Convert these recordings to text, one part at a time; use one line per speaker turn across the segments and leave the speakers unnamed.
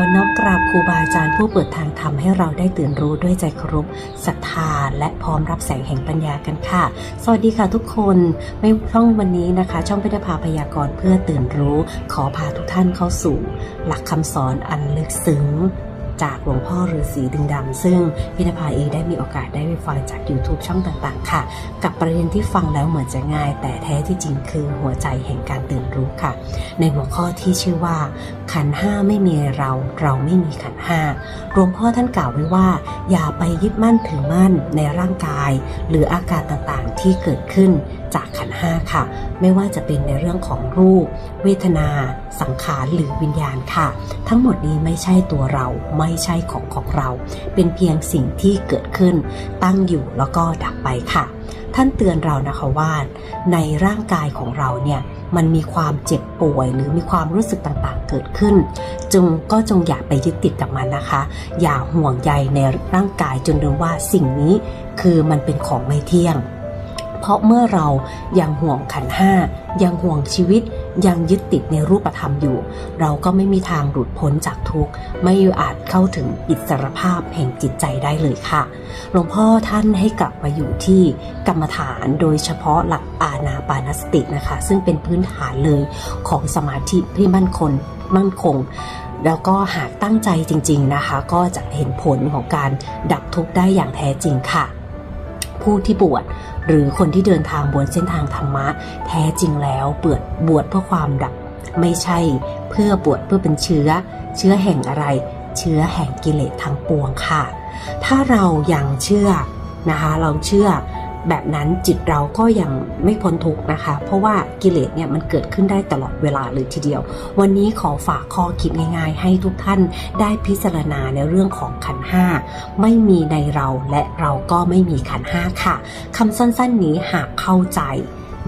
อน้อมกราบครูบาอาจารย์ผู้เปิดทางธรรมให้เราได้ตื่นรู้ด้วยใจเคารพศรัทธาและพร้อมรับแสงแห่งปัญญากันค่ะ สวัสดีค่ะทุกคนไม่ช่องวันนี้นะคะ ช่องพิทภาพยากรณ์เพื่อตื่นรู้ ขอพาทุกท่านเข้าสู่ หลักคำสอนอันลึกซึ้ง จากหลวงพ่อฤาษีดึงดำ ซึ่งพิธภาเองได้มีโอกาสได้ไปฟังจาก YouTube ช่องต่างๆ ค่ะ กับประเด็นที่ฟังแล้วเหมือนจะง่าย แต่แท้ที่จริงคือหัวใจแห่งการตื่นรู้ค่ะ ในหัวข้อที่ชื่อว่า ขันห้าไม่มีเรา เราไม่มีขันห้าหลวงพ่อท่านกล่าวไว้ว่า อย่าไปยึดมั่นถือมั่นในร่างกาย หรืออาการต่างๆที่เกิดขึ้น จากขันห้าค่ะ ไม่ว่าจะเป็นในเรื่องของรูป เวทนา สังขารหรือวิญญาณค่ะ ทั้งหมดนี้ไม่ใช่ตัวเราไม่ใช่ของของเรา เป็นเพียงสิ่งที่เกิดขึ้น ตั้งอยู่แล้วก็ดับไปค่ะ ท่านเตือนเรานะคะว่า ในร่างกายของเราเนี่ยมันมีความเจ็บป่วยหรือมีความรู้สึกต่างๆ เกิดขึ้นจงก็จงอย่าไปยึดติดกับมันนะคะ อย่าห่วงใยในร่างกายจนลืมว่าสิ่งนี้คือมันเป็นของไม่เที่ยง เพราะเมื่อเรายังห่วงขันห้ายังห่วงชีวิต ยังยึดติดในรูปธรรมอยู่ เราก็ไม่มีทางหลุดพ้นจากทุกข์ ไม่อาจเข้าถึงอิสรภาพแห่งจิตใจได้เลยค่ะ หลวงพ่อท่านให้กลับมาอยู่ที่กรรมฐานโดยเฉพาะหลักอาณาปานสตินะคะ ซึ่งเป็นพื้นฐานเลยของสมาธิที่มั่นคงมั่นคงแล้วก็หากตั้งใจจริง ๆนะคะ ก็จะเห็นผลของการดับทุกข์ได้อย่างแท้จริงค่ะ ผู้ที่บวชหรือคนที่เดินทางบนเส้นทางธรรมะ แท้จริงแล้วเปิดบวชเพื่อความดับ ไม่ใช่เพื่อบวชเพื่อเป็นเชื้อ เชื้อแห่งอะไร เชื้อแห่งกิเลสทั้งปวงค่ะ ถ้าเรายังเชื่อนะคะ เราเชื่อ แบบนั้นจิตเราก็ยังไม่พ้นทุกนะคะ เพราะว่ากิเลสเนี่ยมันเกิดขึ้นได้ตลอดเวลาเลยทีเดียว วันนี้ขอฝากข้อคิดง่าย ๆ ให้ทุกท่านได้พิจารณาในเรื่องของขันห้าไม่มีในเราและเราก็ไม่มีขันห้าค่ะคำสั้นๆนี้หากเข้าใจ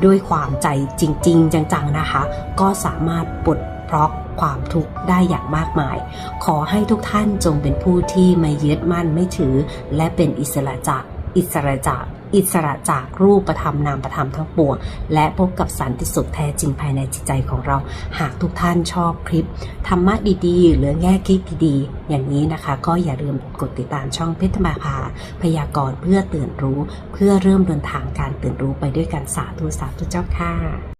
ด้วยความใจจริง ๆ จังๆนะคะ ก็สามารถปลดเพราะความทุกข์ได้อย่างมากมาย ขอให้ทุกท่านจงเป็นผู้ที่ไม่ยึดมั่นไม่ถือ และเป็นอิสระจากอิสระจาก อิสระจากรูปธรรมนามธรรมทั้งปวง และพบกับสันติสุขแท้จริงภายในจิตใจของเรา หากทุกท่านชอบคลิป ธรรมะดีๆ หรือแง่คิดดีๆ อย่างนี้นะคะ ก็อย่าลืมกดติดตามช่องเพชรมาภาพยากรณ์เพื่อตื่นรู้ เพื่อเริ่มเดินทางการตื่นรู้ไปด้วยกันสาธุสาธุเจ้าค่ะ